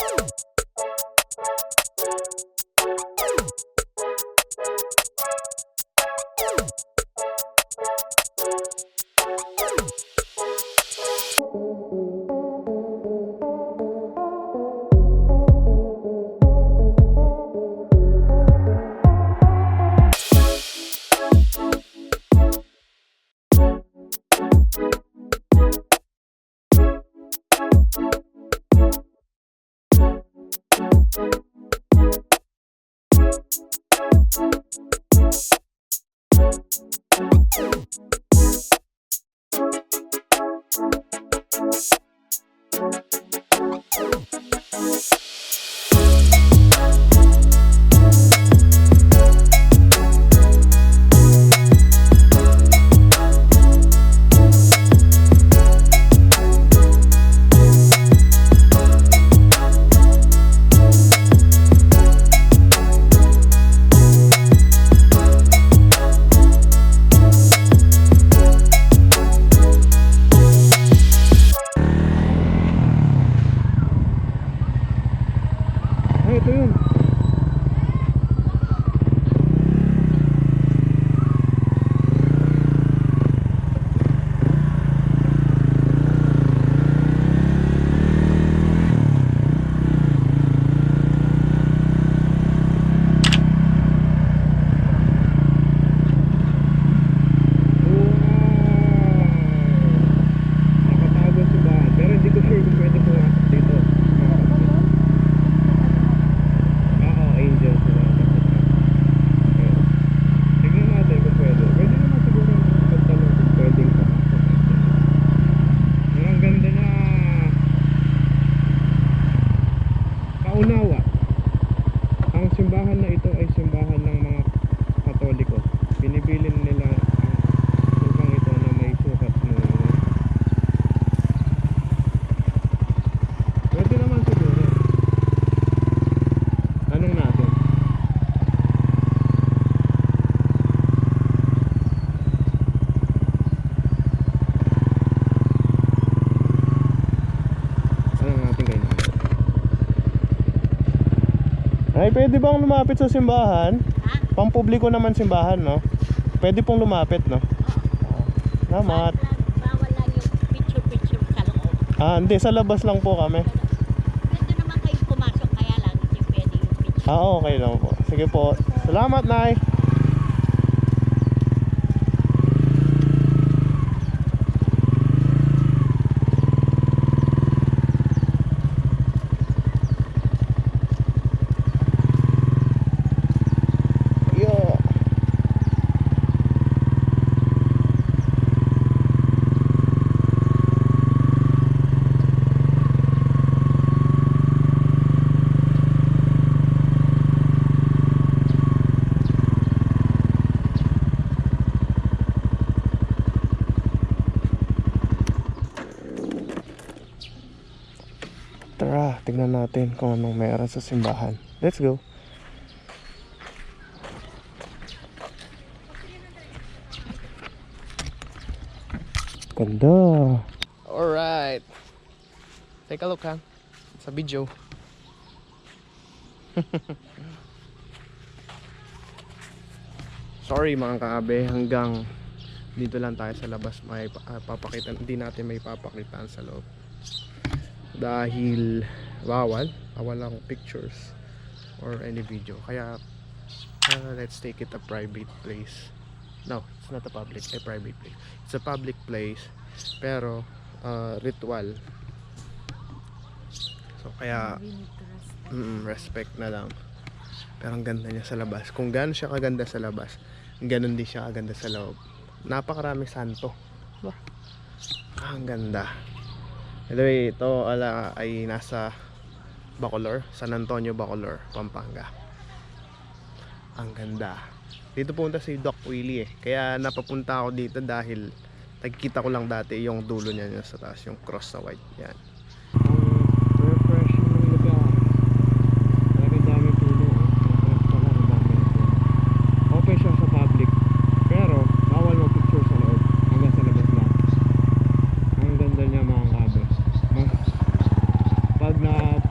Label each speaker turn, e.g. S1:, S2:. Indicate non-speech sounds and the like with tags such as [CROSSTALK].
S1: Ay, simbahan na Ay, pwede bang lumapit sa simbahan?
S2: Ha?
S1: Pampubliko naman simbahan, no? Pwede pong lumapit, no? Salamat.
S2: Bawal lang yung picture-picture sa loob.
S1: Ah, hindi. Sa labas lang po kami.
S2: Pwede naman kayo pumasok kaya lang hindi pwede yung picture.
S1: Ah, okay lang po. Sige po. Salamat, Nay. Tignan natin kung anong meron sa simbahan. Let's go. Ganda. Alright. Take a look ha. Sa video. [LAUGHS] Sorry mga kaabe, hanggang dito lang tayo sa labas may ah, papakita, hindi natin may papakitaan sa loob dahil bawal bawal lang pictures or any video. Kaya uh, let's take it a private place. No it's not a public a private place. It's a public place pero uh, ritual. So kaya mm, respect na lang. Pero ang ganda niya sa labas. Kung gaano siya kaganda sa labas ganun din siya kaganda sa loob. Napakarami santo. Bah, ang ganda Anyway, ito ala ay nasa Bacolor, San Antonio, Bacolor, Pampanga. Ang ganda. Dito punta si Doc Willie eh. Kaya napapunta ako dito dahil nagkita ko lang dati yung dulo niya sa taas, yung cross na white. Yan. pag na